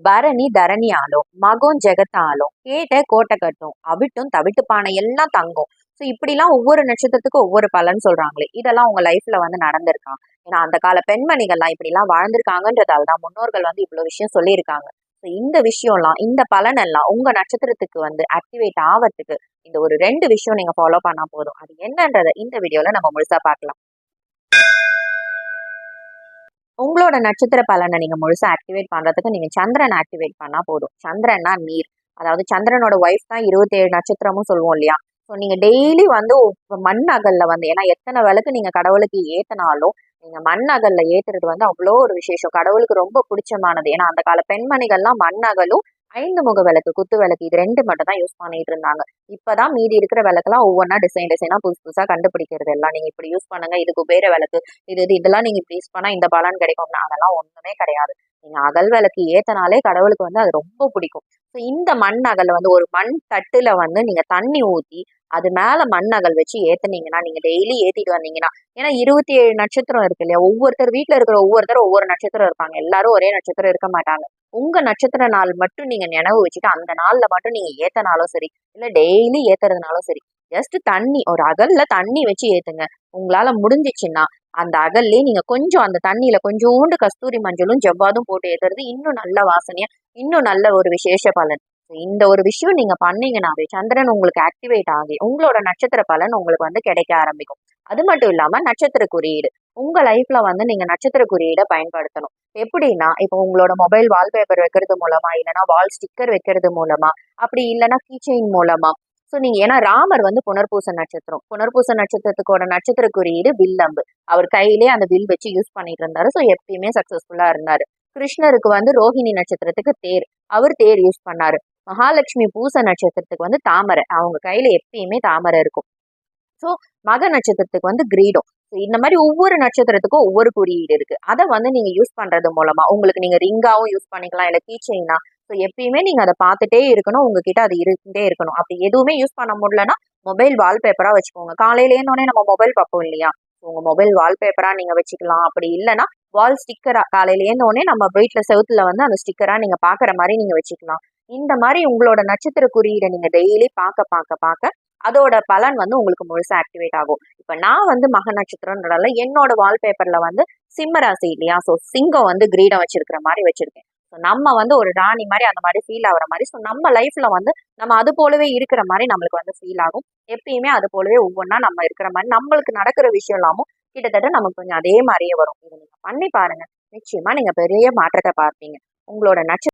பரணி தரணி ஆளும் மகம் ஜெகத்தாலும் கேட்ட கோட்டை கட்டும் அவிட்டும் தவிட்டு பானை எல்லாம் தங்கும். ஸோ இப்படிலாம் ஒவ்வொரு நட்சத்திரத்துக்கும் ஒவ்வொரு பலன் சொல்றாங்களே. இதெல்லாம் உங்க லைஃப்ல வந்து நடந்திருக்காங்க ஏன்னா அந்த கால பெண்மணிகள்லாம் இப்படிலாம் வாழ்ந்திருக்காங்கன்றதால தான் முன்னோர்கள் வந்து இவ்வளவு விஷயம் சொல்லியிருக்காங்க. ஸோ இந்த விஷயம்லாம் இந்த பலன் எல்லாம் உங்க நட்சத்திரத்துக்கு வந்து ஆக்டிவேட் ஆகிறதுக்கு இந்த ஒரு ரெண்டு விஷயம் நீங்க ஃபாலோ பண்ணா போதும். அது என்னன்றதை இந்த வீடியோல நம்ம முழுசா பார்க்கலாம். உங்களோட நட்சத்திர பலனை நீங்க முழுசா ஆக்டிவேட் பண்றதுக்கு நீங்க சந்திரன் ஆக்டிவேட் பண்ணா போதும். சந்திரன்னா நீர். அதாவது சந்திரனோட ஒய்ஃப் தான் இருபத்தி ஏழு நட்சத்திரமும் சொல்லுவோம் இல்லையா? ஸோ நீங்க டெய்லி வந்து மண் அகல்ல வந்து ஏன்னா எத்தனை விளக்கு நீங்க கடவுளுக்கு ஏத்தினாலும் நீங்க மண் அகல்ல ஏத்துறது வந்து அவ்வளோ ஒரு விசேஷம். கடவுளுக்கு ரொம்ப பிடிச்சமானது. ஏன்னா அந்த கால பெண்மணிகள்லாம் மண் அகலும் ஐந்து முக விளக்கு குத்து விளக்கு இது ரெண்டு மட்டும் தான் யூஸ் பண்ணிட்டு இருந்தாங்க. இப்பதான் மீதி இருக்கிற விளக்கெல்லாம் ஒவ்வொன்றா டிசைன் டிசைனா புதுசு புதுசா கண்டுபிடிக்கிறது எல்லாம். நீங்க இப்படி யூஸ் பண்ணுங்க இது குபேர விளக்கு இது இது இதெல்லாம் நீங்க இப்படி யூஸ் பண்ணா இந்த பலன் கிடைக்கும்னா அதெல்லாம் ஒண்ணுமே கிடையாது. நீங்க அகல் விளக்கு ஏத்தனாலே கடவுளுக்கு வந்து அது ரொம்ப பிடிக்கும். ஸோ இந்த மண் அகல் வந்து ஒரு மண் தட்டுல வந்து நீங்க தண்ணி ஊத்தி அது மேல மண் அகல் வச்சு ஏத்துனீங்கன்னா நீங்க டெய்லி ஏத்திட்டு வந்தீங்கன்னா ஏன்னா இருபத்தி ஏழு நட்சத்திரம் இருக்கு இல்லையா? ஒவ்வொருத்தர் வீட்டுல இருக்கிற ஒவ்வொருத்தர் ஒவ்வொரு நட்சத்திரம் இருப்பாங்க. எல்லாரும் ஒரே நட்சத்திரம் இருக்க மாட்டாங்க. உங்க நட்சத்திர நாள் மட்டும் நீங்க நினைவு வச்சுட்டு அந்த நாள்ல மட்டும் நீங்க ஏத்தனாலும் சரி இல்ல டெய்லி ஏத்துறதுனாலும் சரி ஜஸ்ட் தண்ணி ஒரு அகல்ல தண்ணி வச்சு ஏத்துங்க. உங்களால முடிஞ்சிச்சுன்னா அந்த அகல்லே நீங்க கொஞ்சம் அந்த தண்ணியில கொஞ்சோண்டு கஸ்தூரி மஞ்சளும் ஜவ்வாதும் போட்டு ஏத்துறது இன்னும் நல்ல வாசனையா இன்னும் நல்ல ஒரு விசேஷ பலன். இந்த ஒரு விஷயம் நீங்க பண்ணீங்கன்னாவே சந்திரன் உங்களுக்கு ஆக்டிவேட் ஆகி உங்களோட நட்சத்திர பலன் உங்களுக்கு வந்து கிடைக்க ஆரம்பிக்கும். அது மட்டும் இல்லாம நட்சத்திர குறியீடு. உங்க லைஃப்ல வந்து நீங்க நட்சத்திர குறியீடை பயன்படுத்தணும். எப்படின்னா இப்போ உங்களோட மொபைல் வால்பேப்பர் வைக்கிறது மூலமா இல்லைன்னா வால் ஸ்டிக்கர் வைக்கிறது மூலமா அப்படி இல்லைன்னா கீச்செயின் மூலமா. ஸோ நீங்க ஏன்னா ராமர் வந்து புனர்பூச நட்சத்திரம். புனர்பூச நட்சத்திரத்துக்கோட நட்சத்திர குறியீடு வில்லம்பு. அவர் கையிலே அந்த வில் வச்சு யூஸ் பண்ணிட்டு இருந்தாரு. ஸோ எப்பயுமே சக்சஸ்ஃபுல்லா இருந்தாரு. கிருஷ்ணருக்கு வந்து ரோஹிணி நட்சத்திரத்துக்கு தேர். அவர் தேர் யூஸ் பண்ணாரு. மகாலட்சுமி பூச நட்சத்திரத்துக்கு வந்து தாமரை. அவங்க கையில எப்பயுமே தாமரை இருக்கும். ஸோ மக நட்சத்திரத்துக்கு வந்து கிரீடம். ஸோ இந்த மாதிரி ஒவ்வொரு நட்சத்திரத்துக்கும் ஒவ்வொரு குறியீடு இருக்கு. அதை வந்து நீங்க யூஸ் பண்றது மூலமா உங்களுக்கு நீங்க ரிங்காவும் யூஸ் பண்ணிக்கலாம் இல்லை கீச்சைனா ஸோ எப்பயுமே நீங்க அதை பார்த்துட்டே இருக்கணும். உங்ககிட்ட அது இருந்துட்டே இருக்கணும். அப்படி எதுவுமே யூஸ் பண்ண முடியலன்னா மொபைல் வால்பேப்பரா வச்சுக்கோங்க. காலையில இருந்தோடனே நம்ம மொபைல் பார்ப்போம் இல்லையா? உங்க மொபைல் வால்பேப்பரா நீங்க வச்சுக்கலாம். அப்படி இல்லைன்னா வால் ஸ்டிக்கரா காலையில இருந்தோடனே நம்ம வீட்டுல செவுத்துல வந்து அந்த ஸ்டிக்கரா நீங்க பாக்குற மாதிரி நீங்க வச்சுக்கலாம். இந்த மாதிரி உங்களோட நட்சத்திர குறியீடை நீங்க டெய்லி பார்க்க பார்க்க பார்க்க அதோட பலன் வந்து உங்களுக்கு முழுசா ஆக்டிவேட் ஆகும். இப்ப நான் வந்து மக நட்சத்திரம்ன்றதால என்னோட வால்பேப்பர்ல வந்து சிம்ம ராசி இல்லையா? ஸோ சிங்கம் வந்து கிரீடம் வச்சிருக்கிற மாதிரி வச்சிருக்கேன். ஸோ நம்ம வந்து ஒரு ராணி மாதிரி அந்த மாதிரி ஃபீல் ஆகுற மாதிரி. ஸோ நம்ம லைஃப்ல வந்து நம்ம அது போலவே இருக்கிற மாதிரி நம்மளுக்கு வந்து ஃபீல் ஆகும். எப்பயுமே அது போலவே ஒவ்வொன்றா நம்ம இருக்கிற மாதிரி நம்மளுக்கு நடக்கிற விஷயம் இல்லாமல் கிட்டத்தட்ட நமக்கு கொஞ்சம் அதே மாதிரியே வரும். இதை நீங்க பண்ணி பாருங்க. நிச்சயமா நீங்க பெரிய மாற்றத்தை பார்ப்பீங்க. உங்களோட நட்ச